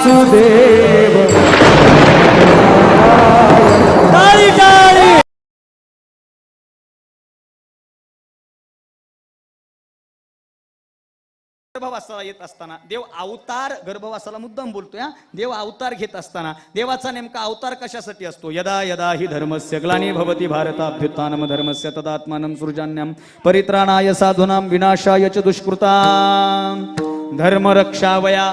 वासुदेव। टाळी टाळी गर्भवासाला येत असताना देव अवतार गर्भवासाला मुद्दाम बोलतोय हा. देव अवतार घेत असताना देवाचा नेमका अवतार कशासाठी असतो? यदा यदा हि धर्मस्य ग्लानी भवती भारताभ्युत्थानम धर्मस्य तदात्मानं सृजान्यम। परित्राणाय साधूनां विनाशाय च दुष्कृतां धर्मरक्षावया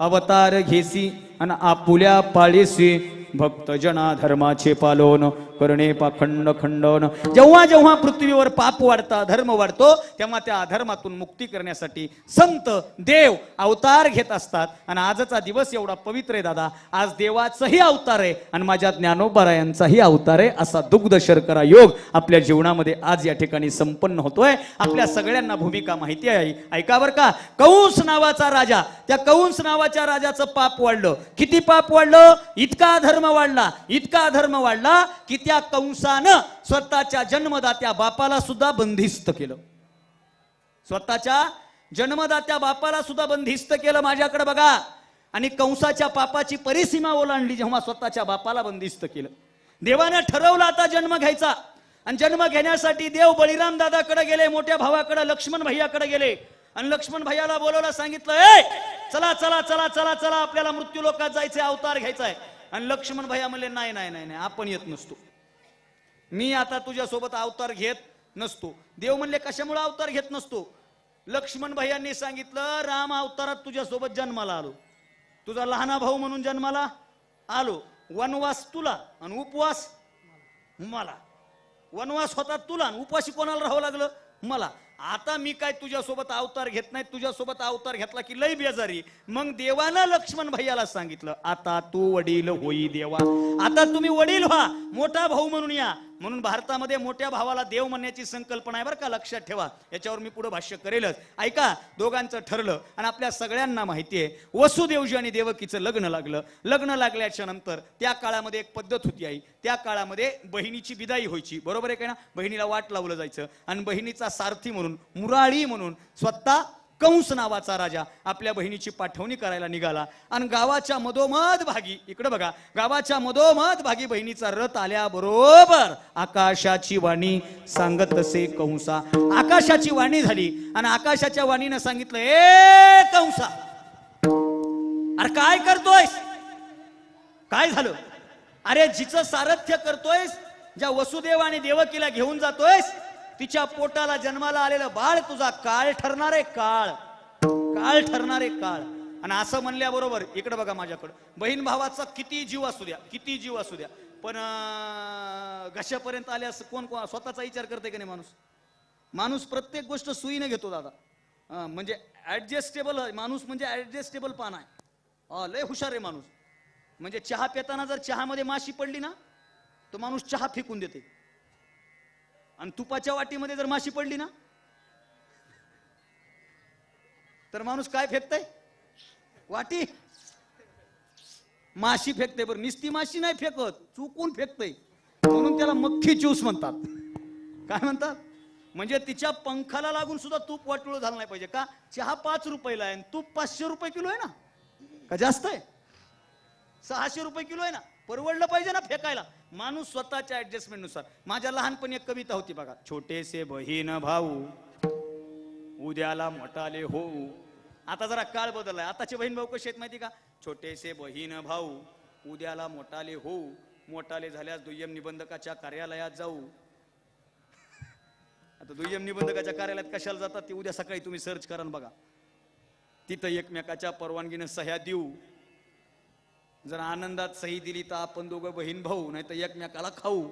अवतार घेसी आणि आपुल्या पाळीसी भक्त जना धर्माचे पालन करणे पाखंड खंडन. जेव्हा जेव्हा पृथ्वीवर पाप वाढता धर्म वाढतो तेव्हा त्या अधर्मातून मुक्ती करण्यासाठी संत देव अवतार घेत असतात. आणि आजचा दिवस एवढा पवित्र आहे दादा. आज देवाचाही अवतार आहे आणि माझ्या ज्ञानोबरायांचाही अवतार आहे असा दुग्ध शर्करा योग आपल्या जीवनामध्ये आज या ठिकाणी संपन्न होतोय. आपल्या सगळ्यांना भूमिका माहिती आहे. ऐका बर का? कंस नावाचा राजा. त्या कंस नावाच्या राजाचं पाप वाढलं. किती पाप वाढलं? इतका धर्म वाढला इतका धर्म वाढला की त्या कंसानं स्वतःच्या जन्मदात्या बापाला सुद्धा बंदिस्त केलं. स्वतःच्या जन्मदात्या बापाला सुद्धा बंदिस्त केलं माझ्याकडे बघा. आणि कंसाच्या पापाची परिसीमा ओलांडली जेव्हा स्वतःच्या बापाला बंदिस्त केलं. देवानं ठरवलं आता जन्म घ्यायचा. आणि जन्म घेण्यासाठी देव बळीराम दादाकडे गेले मोठ्या भावाकडे लक्ष्मण भैयाकडे गेले. आणि लक्ष्मण भैयाला बोलवलं सांगितलं ए चला चला चला चला चला आपल्याला मृत्यू लोकात जायचंय अवतार घ्यायचा आहे आणि लक्ष्मण भैया म्हणले नाही नाही नाही नाही आपण येत नसतो. मी आता तुझ्यासोबत अवतार घेत नसतो. देव म्हणले कशामुळे अवतार घेत नसतो? लक्ष्मण भैयांनी सांगितलं राम अवतारात तुझ्यासोबत जन्माला आलो. तुझा लहाना भाऊ म्हणून जन्माला आलो. वनवास तुला आणि उपवास मला. वनवास होता तुला आणि उपवासी कोणाला राहावं लागलं? मला. आता मी काय तुझ्यासोबत अवतार घेत नाही? तुझ्यासोबत अवतार घेतला की लई बेजारी. मग देवानं लक्ष्मण भैयाला सांगितलं आता तू वडील होई देवा. आता तुम्ही वडील व्हा. मोठा भाऊ म्हणून या. म्हणून भारतामध्ये मोठ्या भावाला देव म्हणण्याची संकल्पना आहे बरं का लक्षात ठेवा. याच्यावर मी पुढे भाष्य करेलच. ऐका दोघांचं ठरलं आणि आपल्या सगळ्यांना माहिती आहे वसुदेवजी आणि देवकीचं लग्न लागलं. लग्न लागल्याच्या नंतर त्या काळामध्ये एक पद्धत होती आई. त्या काळामध्ये बहिणीची विदाई व्हायची. बरोबर आहे का ना बहिणीला वाट लावलं जायचं. आणि बहिणीचा सारथी म्हणून मुराळी म्हणून स्वतः कंस नावाचा राजा आपल्या बहिणीची पाठवणी करायला निघाला. आणि गावाच्या मधोमध भागी इकडे बघा गावाच्या मधोमध भागी बहिणीचा रथ आल्याबरोबर आकाशाची वाणी सांगत असे कंसा. आकाशाची वाणी झाली आणि आकाशाच्या वाणीनं सांगितलं ए कंसा अरे काय करतोयस? काय झालं? अरे जिचं सारथ्य करतोयस ज्या वसुदेव आणि देवकीला घेऊन जातोयस तिच्या पोटाला जन्माला आलेलं बाळ तुझा काळ ठरणारे काळ. काळ ठरणारे काळ. आणि असं म्हणल्याबरोबर इकडे बघा माझ्याकडं बहीण भावाचा किती जीव असू द्या किती जीव असू द्या. पण घशापर्यंत आल्यास कोण कोण स्वतःचा विचार करते की नाही माणूस? माणूस प्रत्येक गोष्ट सुईने घेतो दादा. म्हणजे ऍडजस्टेबल माणूस म्हणजे ऍडजस्टेबल पान आहे. लय हुशार आहे माणूस. म्हणजे चहा पिताना जर चहामध्ये माशी पडली ना तो माणूस चहा फेकून देते. आणि तुपाच्या वाटीमध्ये जर माशी पडली ना? तर माणूस काय फेकतय? वाटी. माशी फेकते बरं. निस्ती माशी नाही फेकत चुकून फेकतय. म्हणून त्याला मक्खी ज्यूस म्हणतात. काय म्हणतात? म्हणजे तिच्या पंखाला लागून सुद्धा तूप वाटुळ झालं नाही पाहिजे का? चहा पाच रुपयाला आहे आणि तूप पाचशे रुपये किलो आहे ना? का जास्त आहे? सहाशे रुपये किलो आहे ना? परवडलं पाहिजे ना फेकायला. माणूस स्वतःच्या ऍडजस्टमेंटनुसार माझ्या लहानपणी एक कविता होती बघा. छोटेसे बहीण भाऊ उद्याला मटाले हो आता जरा काळ बदललाय. आताचे बहीण भाऊ कसे आहेत माहिती का? छोटेसे बहीण भाऊ उद्याला मोठाले हो मोठाले झाल्यास दुय्यम निबंधकाच्या कार्यालयात जाऊ. आता दुय्यम निबंधकाच्या कार्यालयात कशाला जातात? ते उद्या सकाळी तुम्ही सर्च करा बघा. तिथं एकमेकाच्या परवानगीनं सह्या देऊ. जर आनंदात सही दिली तर आपण दोघं बहीण भाऊ नाही तर एकमेकाला खाऊ.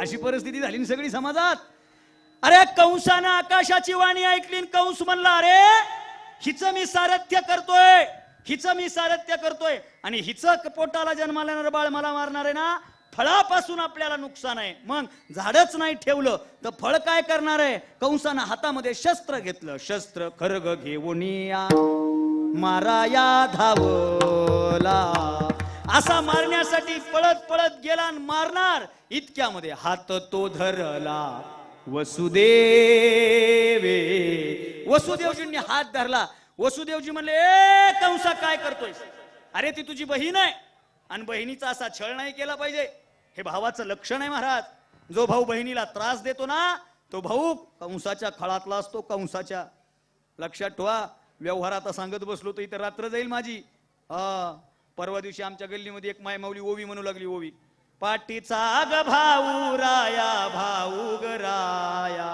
अशी परिस्थिती झाली सगळी समाजात. अरे कंसानं आकाशाची वाणी ऐकली कंस म्हणला अरे हिचं मी सारथ्य करतोय हिचं मी सारथ्य करतोय. आणि हिचं पोटाला जन्माला बाळ मला मारणार आहे ना फळापासून आपल्याला नुकसान आहे. मग झाडच नाही ठेवलं तर फळ काय करणार आहे? कंसानं हातामध्ये शस्त्र घेतलं. शस्त्र खरग घेऊन या माराया धावला असा मारण्यासाठी पळत पळत गेला आणि मारणार. इतक्यामध्ये हात तो धरला. वसुदेवे वसुदेवजींनी हात धरला. वसुदेवजी म्हणले ए कंसा काय करतोय अरे ती तुझी बहीण आहे. आणि बहिणीचा असा छळ नाही केला पाहिजे. हे भावाचं लक्षण आहे महाराज. जो भाऊ बहिणीला त्रास देतो ना तो भाऊ कंसाच्या खळातला असतो कंसाच्या. लक्षात ठेवा व्यवहार आता सांगत बसलो तर इथं रात्र जाईल माझी. हा परवा दिवशी आमच्या गल्लीमध्ये एक माय माऊली ओवी म्हणू लागली ओवी. पाटीचा ग भाऊ राया भाऊ ग राया.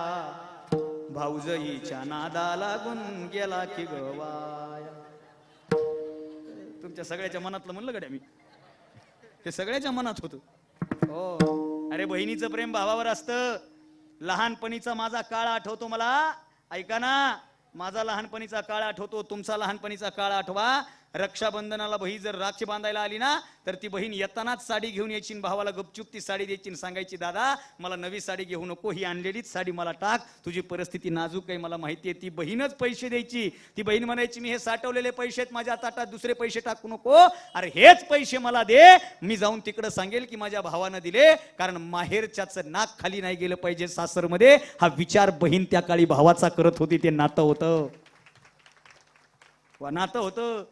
भाऊजईच्या नादा लागून गेला की गवाया तुमच्या सगळ्याच्या मनातलं म्हणलं गड्या मी. ते सगळ्याच्या मनात होत. हो. अरे बहिणीचं प्रेम भावावर असतं. लहानपणीचा माझा काळ आठवतो मला. ऐका ना माझा लहानपणीचा काळ आठवतो तुमचा लहानपणीचा काळ आठवा. रक्षाबंधनाला बही जर राखी बांधायला आली ना तर ती बहीण येतानाच साडी घेऊन यायची भावाला गपचूप ती साडी द्यायची सांगायची दादा मला नवी साडी घेऊ नको ही आणलेलीच साडी मला टाक तुझी परिस्थिती नाजूक आहे मला माहिती आहे ती बहीणच पैसे द्यायची. ती बहीण म्हणायची मी हे साठवलेले पैसे आहेत माझ्या ताटात दुसरे पैसे टाकू नको अरे हेच पैसे मला दे मी जाऊन तिकडे सांगेल की माझ्या भावानं दिले कारण माहेरच्याच नाक खाली नाही गेलं पाहिजे सासरमध्ये. हा विचार बहीण त्या काळी भावाचा करत होती ते नातं होतं. नातं होतं.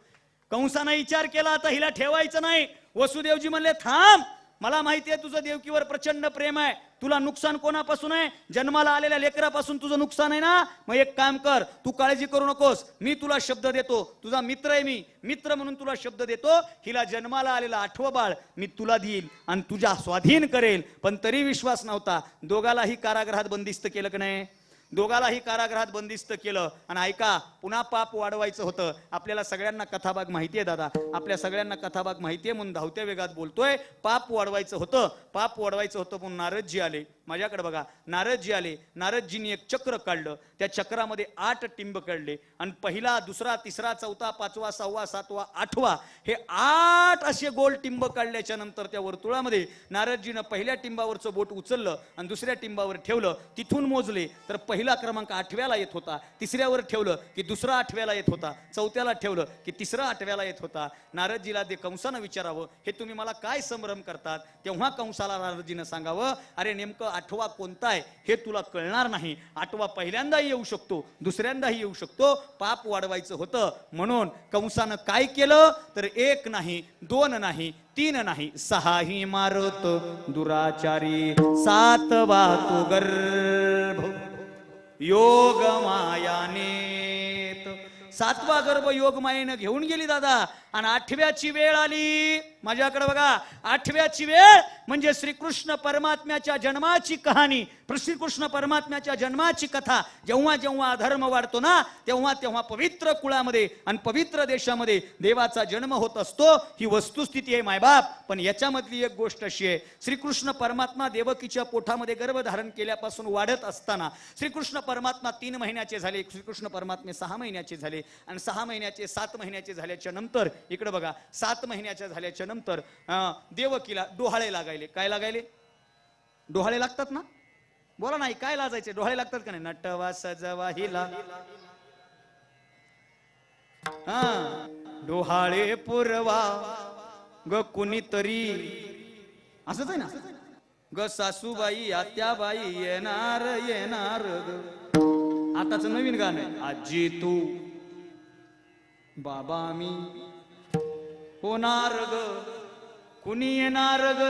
कंसानं विचार केला आता हिला ठेवायचं नाही. वसुदेवजी म्हणले थांब मला माहिती आहे तुझं देवकीवर प्रचंड प्रेम आहे. तुला नुकसान कोणापासून आहे? जन्माला आलेल्या लेकरापासून तुझं नुकसान आहे ना? मग एक काम कर तू काळजी करू नकोस. मी तुला शब्द देतो. तुझा मित्र आहे मी. मित्र म्हणून तुला शब्द देतो. हिला जन्माला आलेला आठवं बाळ मी तुला देईल आणि तुझ्या स्वाधीन करेल. पण तरी विश्वास नव्हता. दोघालाही कारागृहात बंदिस्त केलं की नाही? दोघालाही कारागृहात बंदिस्त केलं. आणि ऐका पुन्हा पाप वाढवायचं होतं. आपल्याला सगळ्यांना कथाभाग माहिती आहे दादा. आपल्या सगळ्यांना कथाभाग माहिती आहे म्हणून धावत्या वेगात बोलतोय. पाप वाढवायचं होतं. पाप वाढवायचं होतं म्हणून नारदजी आले. माझ्याकडे बघा नारदजी आले. नारदजींनी एक चक्र काढलं. त्या चक्रामध्ये आठ टिंब काढले. आणि पहिला दुसरा तिसरा चौथा पाचवा सहावा सातवा आठवा हे आठ असे गोल टिंब काढल्याच्या नंतर त्या वर्तुळामध्ये नारदजीनं पहिल्या टिंबावरचं बोट उचललं आणि दुसऱ्या टिंबावर ठेवलं. तिथून मोजले. तर पहिला क्रमांक आठव्याला येत होता. तिसऱ्यावर ठेवलं की दुसरा आठव्याला येत होता. चौथ्याला ठेवलं की तिसरा आठव्याला येत होता. नारदजीला ते कंसानं विचारावं. हे तुम्ही मला काय संभ्रम करतात? तेव्हा कंसाला नारदजीनं सांगावं अरे नेमकं आठवा कोणता आहे? हे तुला कळणार नाही. आठवा पहिल्यांदाही येऊ शकतो दुसऱ्यांदाही येऊ शकतो. पाप वाढवायचं होतं. म्हणून कंसानं काय केलं? तर एक नाही दोन नाही तीन नाही सहाही मारत दुराचारी. सात वाहतो योग मायानेत सातवा गर्भ योग मायेनं घेऊन गेली दादा. आणि आठव्याची वेळ आली. माझ्याकडे बघा आठव्याची वेळ म्हणजे श्रीकृष्ण परमात्म्याच्या जन्माची कहाणी. श्रीकृष्ण परमात्म्याच्या जन्माची कथा जेव्हा जेव्हा अधर्म वाढतो ना तेव्हा तेव्हा पवित्र कुळामध्ये आणि पवित्र देशामध्ये देवाचा जन्म होत असतो. ही वस्तुस्थिती आहे मायबाप पण याच्यामधली एक गोष्ट अशी आहे श्रीकृष्ण परमात्मा देवकीच्या पोठामध्ये गर्भधारण केल्यापासून वाढत असताना श्रीकृष्ण परमात्मा तीन महिन्याचे झाले श्रीकृष्ण परमात्मे सहा महिन्याचे झाले आणि सहा महिन्याचे सात महिन्याचे झाल्याच्यानंतर इकडे बघा सात महिन्याच्या झाल्याच्यानंतर अं, देवकीला डोहाळे लागायले. काय लागायले? डोहाळे लागतात ना? बोला नाही काय लाजायचे? डोळे लागतात का नाही? नटवा सजवा हिला. हा. डोहाळे पुरवा ग कुणीतरी. असंच आहे ना? ग सासूबाई आत्याबाई येणार येणार ग. आताच नवीन गाणं आहे आजी तू. बाबा मी. होणार ग. कुणी येणार ग?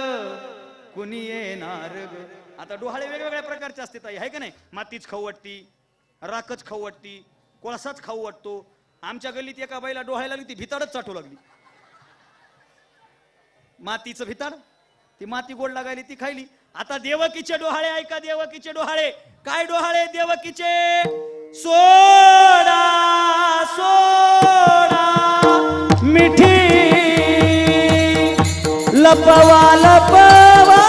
कुणी येणार ग? आता डोहाळे वेगवेगळ्या प्रकारचे असते ताई आहे का नाही? मातीच खाऊ वाटती राखच खाऊ वाटती कोळसाच खाऊ वाटतो. आमच्या गल्लीत एका बाईला डोहायला लागली ती भिताडच चाटू लागली. मातीचं भिताड ती माती गोड लागायली ती खायली. आता देवकीचे डोहाळे ऐका देवकीचे डोहाळे. काय डोहाळे देवकीचे? सोडा सोडा मिठी. लपवा लपवा.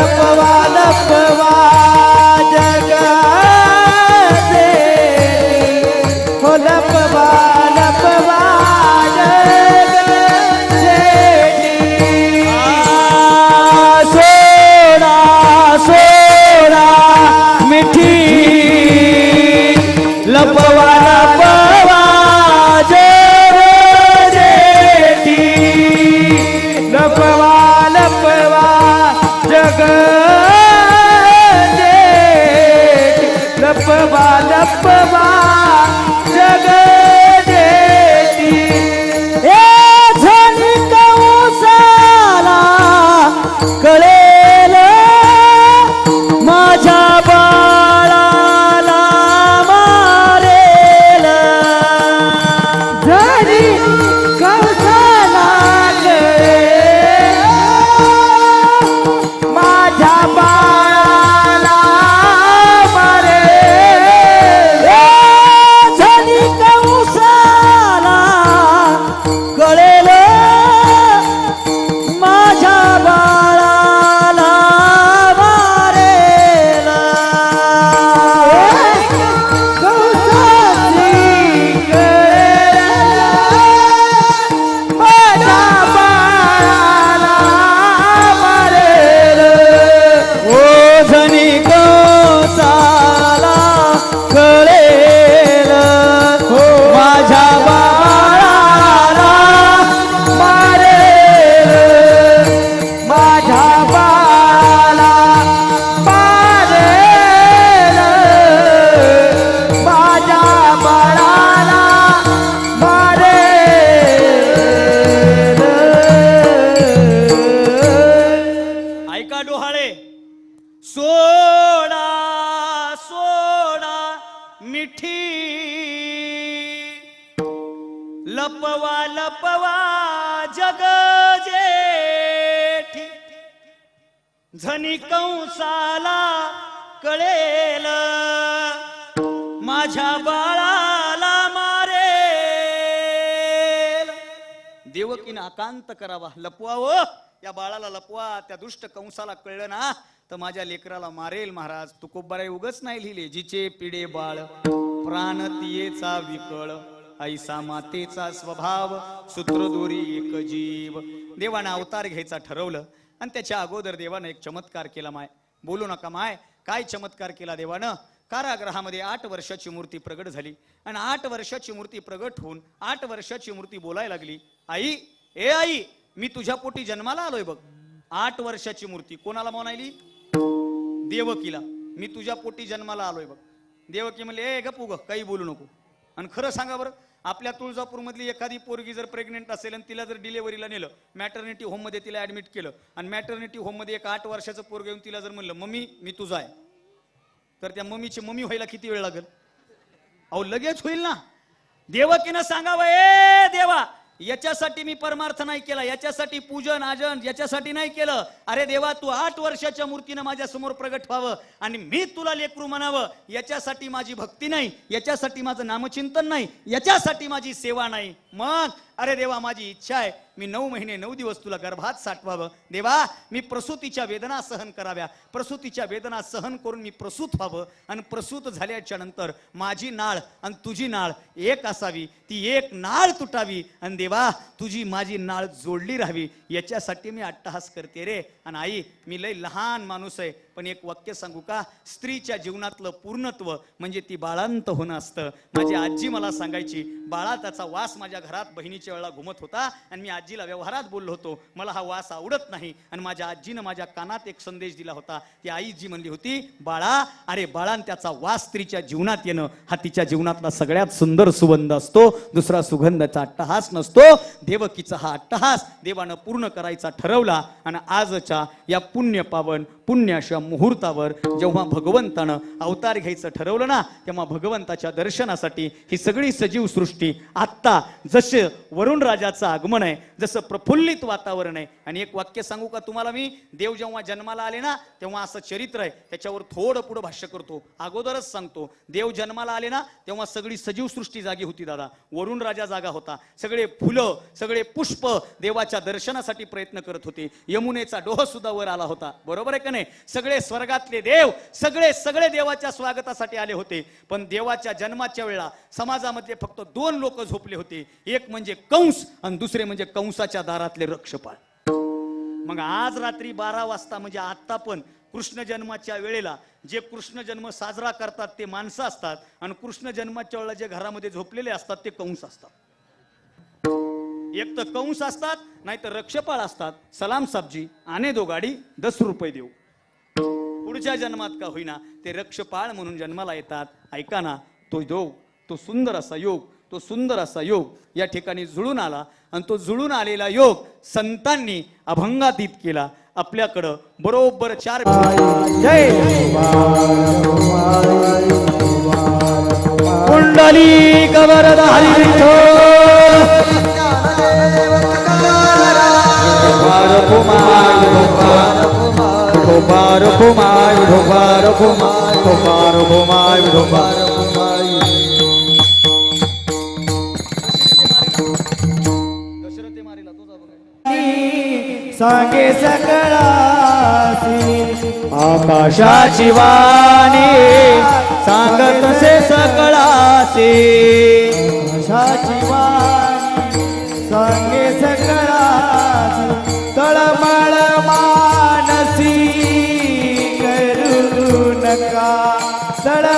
हो लपवा लपवा लपवा जग जेठी. झनी कंसाला कळेल. माझ्या बाळाला मारेल. देवकीनं आकांत करावा लपवा व या बाळाला लपवा त्या दुष्ट कंसाला कळलं ना तर माझ्या लेकराला मारेल महाराज. तुकोबाराय उगच नाही लिहिले जिचे पिढे बाळ. प्राण तियेचा विकळ. ऐसा मातेचा स्वभाव सूत्रदोरी एक जीव. देवानं अवतार घ्यायचा ठरवलं आणि त्याच्या अगोदर देवानं एक चमत्कार केला माय. बोलू नका माय. काय चमत्कार केला देवानं? कारागृहामध्ये आठ वर्षाची मूर्ती प्रगट झाली आणि आठ वर्षाची मूर्ती प्रगट होऊन आठ वर्षाची मूर्ती बोलायला लागली आई ए आई मी तुझ्या पोटी जन्माला आलोय बघ. आठ वर्षाची मूर्ती. कोणाला म्हणायली? देवकीला. मी तुझ्या पोटी जन्माला आलोय बघ. देवकी म्हणले ए गप उग काही बोलू नको. आणि खरं सांगा बरं आपल्या तुळजापूरमधली एखादी पोरगी जर प्रेग्नेंट असेल आणि तिला जर डिलेव्हरीला नेलं मॅटर्निटी होममध्ये तिला ऍडमिट केलं आणि मॅटर्निटी होममध्ये एक आठ वर्षाचं पोरग येऊन तिला जर म्हणलं मम्मी मी तुझा आहे. तर त्या मम्मीची मम्मी व्हायला किती वेळ लागेल? अहो लगेच होईल ना. देवकीनं सांगावं ए देवा. याच्यासाठी मी परमार्थ नाही केला याच्यासाठी पूजन आजन याच्यासाठी नाही केलं. अरे देवा तू आठ वर्षाच्या मूर्तीनं माझ्यासमोर प्रगट व्हावं आणि मी तुला लेकरू म्हणावं. याच्यासाठी माझी भक्ती नाही याच्यासाठी माझं नामचिंतन नाही याच्यासाठी माझी सेवा नाही. मग अरे देवा माझी इच्छा आहे. मी नऊ महिने नऊ दिवस तुला गर्भात साठवावं. देवा मी प्रसूतीच्या वेदना सहन कराव्या. प्रसूतीच्या वेदना सहन करून मी प्रसूत व्हावं. आणि प्रसूत झाल्याच्यानंतर माझी नाळ आणि तुझी नाळ एक असावी. ती एक नाळ तुटावी. आणि देवा तुझी माझी नाळ जोडली राहावी. याच्यासाठी मी अट्टहास करते रे. आणि आई मी लय लहान माणूस आहे. पण एक वाक्य सांगू का? स्त्रीच्या जीवनातलं पूर्णत्व म्हणजे ती बाळांत होणं असतं. माझी आजी मला सांगायची बाळा त्याचा वास माझ्या घरात बहिणीच्या वेळा घुमत होता आणि मी आजीला व्यवहारात बोललो होतो. मला हा वास आवडत नाही. आणि माझ्या आजीनं माझ्या कानात एक संदेश दिला होता. ती आई जी म्हणली होती बाळा अरे बाळान त्याचा वास स्त्रीच्या जीवनात येणं हा तिच्या जीवनातला सगळ्यात सुंदर सुगंध असतो. दुसरा सुगंधाचा अट्टहास नसतो. देवकीचा हा अट्टहास देवानं पूर्ण करायचा ठरवला आणि आजच्या या पुण्य पावन पुण्य अशा मुहूर्तावर जेव्हा भगवंतानं अवतार घ्यायचं ठरवलं ना तेव्हा भगवंताच्या दर्शनासाठी ही सगळी सजीव सृष्टी आत्ता जसे वरुण राजाचं आगमन आहे जसं प्रफुल्लित वातावरण आहे आणि एक वाक्य सांगू का तुम्हाला मी? देव जेव्हा जन्माला आले ना तेव्हा असं चरित्र आहे. त्याच्यावर थोडं पुढं भाष्य करतो. अगोदरच सांगतो. देव जन्माला आले ना तेव्हा सगळी सजीव सृष्टी जागी होती दादा. वरुण राजा जागा होता. सगळे फुलं सगळे पुष्प देवाच्या दर्शनासाठी प्रयत्न करत होते. यमुनेचा डोह सुद्धा वर आला होता. बरोबर आहे का नाही? सगळे स्वर्गातले देव सगळे सगळे देवाच्या स्वागतासाठी आले होते. पण देवाच्या जन्माच्या वेळा समाजामध्ये फक्त दोन लोक झोपले होते. एक म्हणजे कंस आणि दुसरे म्हणजे कंसाच्या दारातले रक्षपाळ मग आज रात्री बारा वाजता म्हणजे आता पण कृष्ण जन्माच्या वेळेला जे कृष्ण जन्म साजरा करतात ते माणसं असतात आणि कृष्ण जन्माच्या वेळेला जे घरामध्ये झोपलेले असतात ते कंस असतात. एक तर कंस असतात नाही तर रक्षपाळ असतात. सलाम साबजी आणे दो गाडी दस रुपये देऊ. पुढच्या जन्मात का होईना ते रक्षपाळ म्हणून जन्माला येतात. ऐका ना तो योग तो सुंदर असा योग तो सुंदर असा योग या ठिकाणी जुळून आला. आणि तो जुळून आलेला योग संतांनी अभंगातीत केला. आपल्याकडं बरोबर चार जय कुंडली कवरद कुमार कुमार कुमार ढोबार कुमार सांगे सकळासी. आकाशाची वाणी सांगत से सकळासी. आकाशाची वाणी सांगे सकळासी. तळमळ मानसी करू नका. तळमळ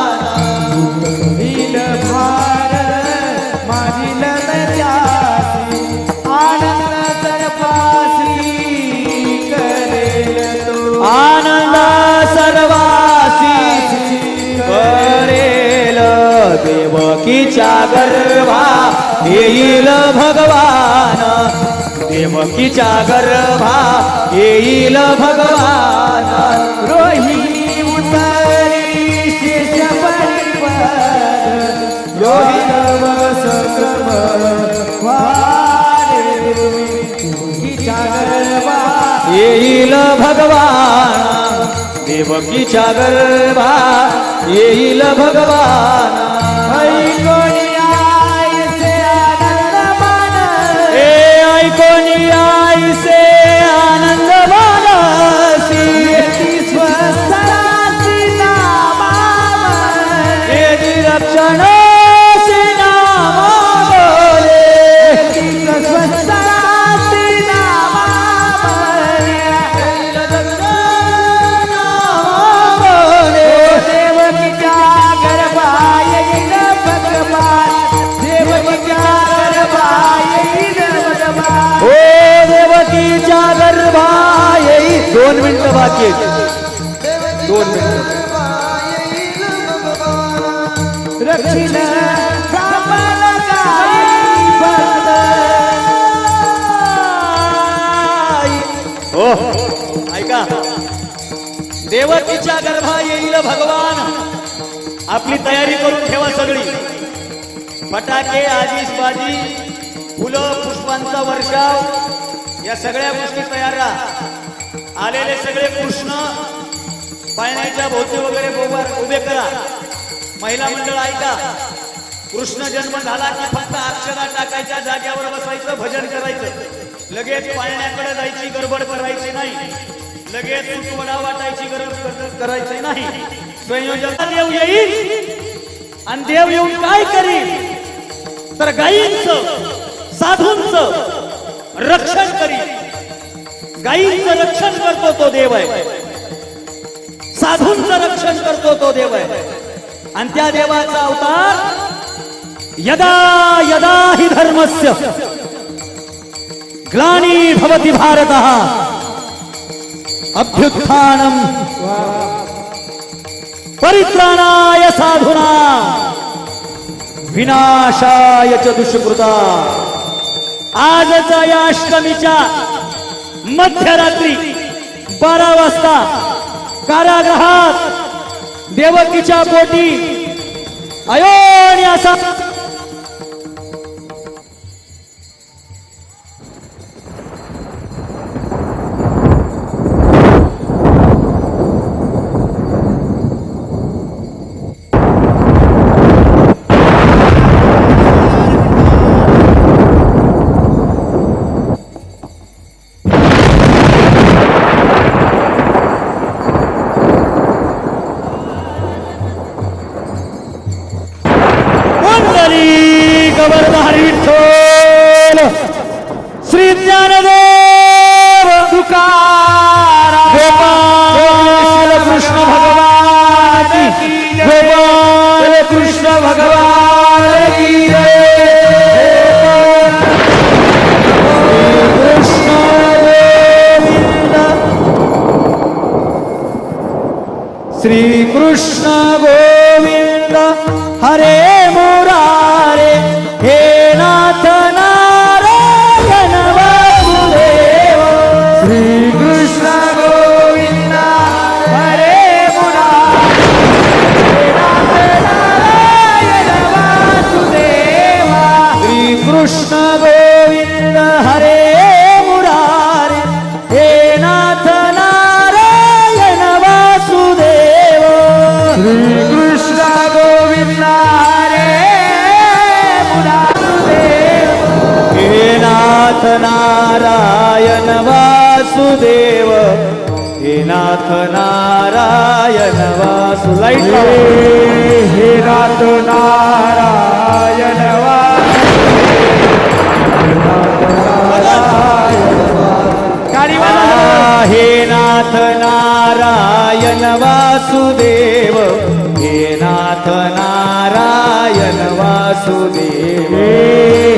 देवकीच्या गर्भा येईल भगवान. देवकीच्या गर्भा येईल भगवान. रोहिणी उतरी शेष येईल भगवान. देवकीच्या गर्भा येईल भगवान. दोन मिनिटं बाकी आहेत. दोन मिनिटं. हो. ऐका. देवकीच्या गर्भा येईल भगवान. आपली तयारी करून ठेवा सगळी. फटाके आजिषबाजी फुलं पुष्पांचा वर्षाव या सगळ्या गोष्टी तयार राहा. आलेले सगळे कृष्ण पाळण्याच्या भोवती वगैरे बरोबर उभे करा. महिला मंडळ ऐका. कृष्ण जन्म झाला की फक्त अक्षरा टाकायच्या जाग्यावर बसायचं भजन करायचं. लगेच पाळण्याकडे जायची गडबड करायची नाही. लगेच तुटवडा वाटायची गरज करायची नाही. संयोजन देव येईल आणि देव येऊन काय करील? तर गायींचं साधूंच रक्षण करील. गायींचं रक्षण करतो तो देव आहे. साधूंचं रक्षण करतो तो देव आहे. आणि त्या देवाचा अवतार यदा यदा हि धर्मस्य ग्लानी भवति भारत। अभ्युत्थानम परित्राणाय साधुना विनाशाय च दुष्कृता। आजच्या या अष्टमीच्या मध्यरात्री बारा वाजता कारागृहात देवकीच्या पोटी आणि असा रात नारायण वासुदेव. नाथ नारायण वासुदेव. हे नाथ नारायण वासुदेव.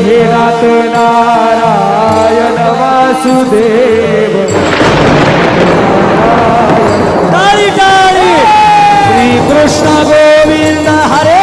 हे नाथ नारायण वासुदेव. श्री कृष्ण गोविंद हरे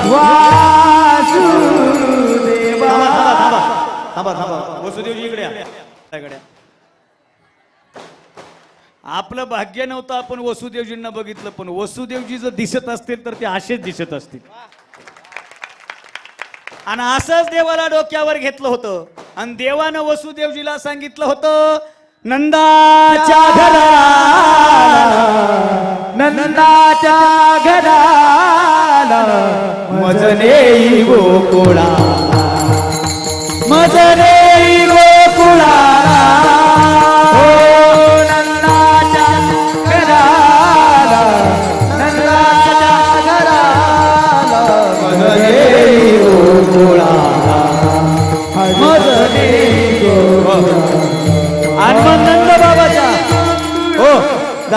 आपलं भाग्य नव्हतं आपण वसुदेवजींना बघितलं पण वसुदेवजी जर दिसत असतील तर ते असेच दिसत असतील. आणि असंच देवाला डोक्यावर घेतलं होतं. आणि देवानं वसुदेवजीला सांगितलं होतं नंदाच्या घरा नंदाच्या घराला मजने गोकुळा मजने गोकुळा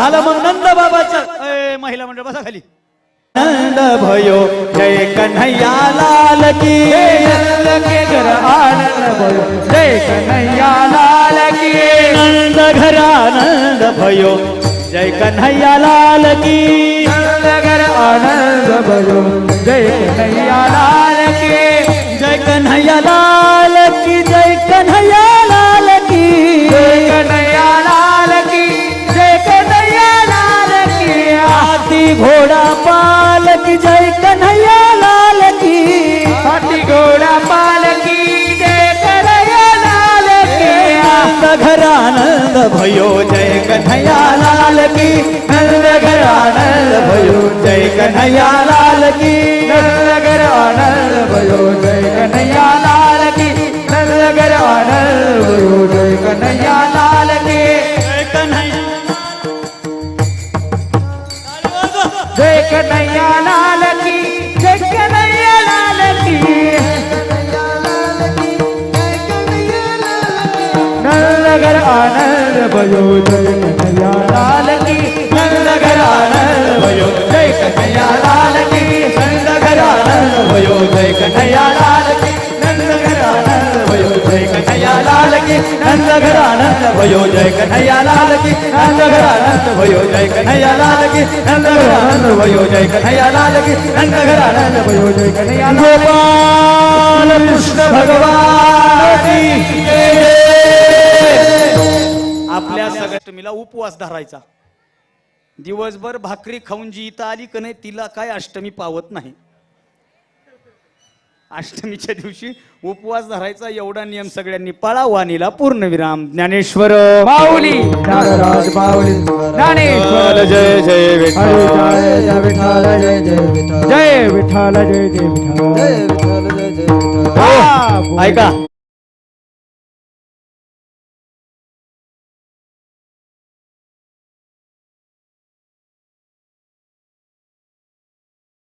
झालं मग नंद बाबाचं. महिला मंडळ बसा खाली. नंद भयो जय कन्हैया लाल की. नंद के घर आनंद भयो जय कन्हैया लाल की. नंद घर आनंद भयो जय कन्हैया लाल की. नंद घर आनंद भयो जय कन्हैया लाल की. जय कन्हैया लाल की जय कन्हैया घोड़ा पाल की जय कन्हैया लाल की हाथी घोड़ा पाल की जय कन्हैया लाल की नंद घर आनंद भयो जय कन्हैया लाल की नंद घर आनंद भयो जय कन्हैया लाल की नंदगर आनंद भयो जय कन्हैया लाल की नंदगर आनंद भयो जय कन्हैया लाल की Yeah, I like it. भयो जय कन्हैया लाल की नंदगर आनंद भयो जय कन्हैया लाल की नंदगर आनंद भयो जय कन्हैया लाल की नंदगर आनंद भयो जय कन्हैया लाल की नंदगर आनंद भयो जय कन्हैया गोपाल कृष्ण भगवान की आपल्या सगळ्या उपवास धरायचा. दिवसभर भाकरी खाऊन जी इथं आली का नाही तिला काय अष्टमी पावत नाही. अष्टमीच्या दिवशी उपवास धरायचा एवढा नियम सगळ्यांनी. पाळा वाणीला पूर्णविराम. ज्ञानेश्वर माऊली ज्ञानेश्वर. जय जय विठ्ठल. जय विठ्ठल. जय जय विठ्ठल. जय विठ्ठल जय जय विठ्ठल. जय विठ्ठल जय जय. ऐका.